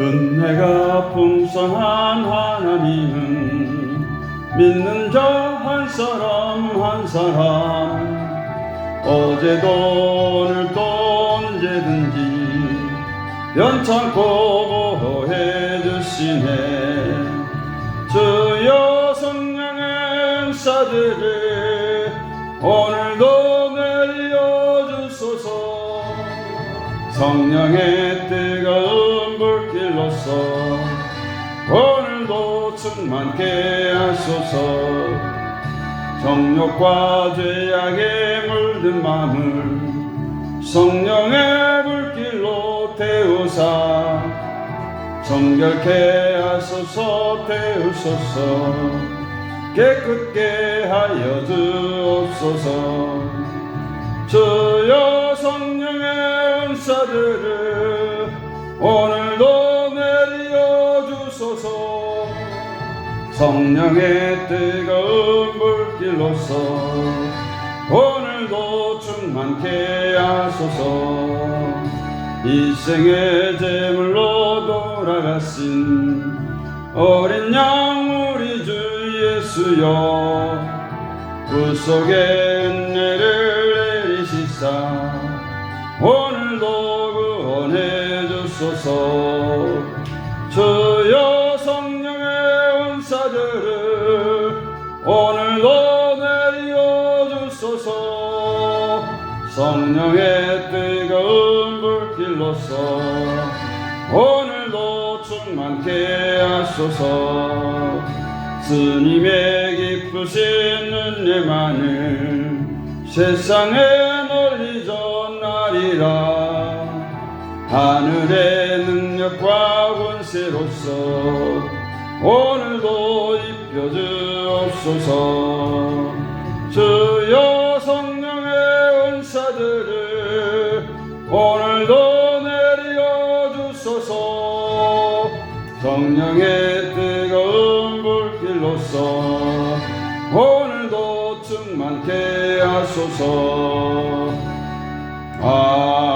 은혜가 풍성한 하나님은 믿는 자 한 사람 한 사람 어제도 오늘도 언제든지 연창고 보호해 주시네. 주여 성령의 은사들을 오늘도 성령의 뜨거운 불길로서 오늘도 충만케 하소서. 정욕과 죄악에 물든 마음을 성령의 불길로 태우사 정결케 하소서 태우소서. 깨끗게 하여 주옵소서. 주여 성 오늘도 내려 주소서. 성령의 뜨거운 불길로서 오늘도 충만케 하소서. 일생의 제물로 돌아가신 어린 양 우리 주 예수여 구속의 은혜를 내리시사. 오늘도 주소서. 주여 성령의 은사들을 오늘도 내려 주소서. 성령의 뜨거운 불길로서 오늘도 충만케 하소서. 스님의 기쁘신 은혜만을 세상에 널리 전하리라 하늘의 능력과 권세로서 오늘도 입혀주옵소서. 주여 성령의 은사들을 오늘도 내려 주소서. 성령의 뜨거운 불길로서 오늘도 충만케 하소서. 아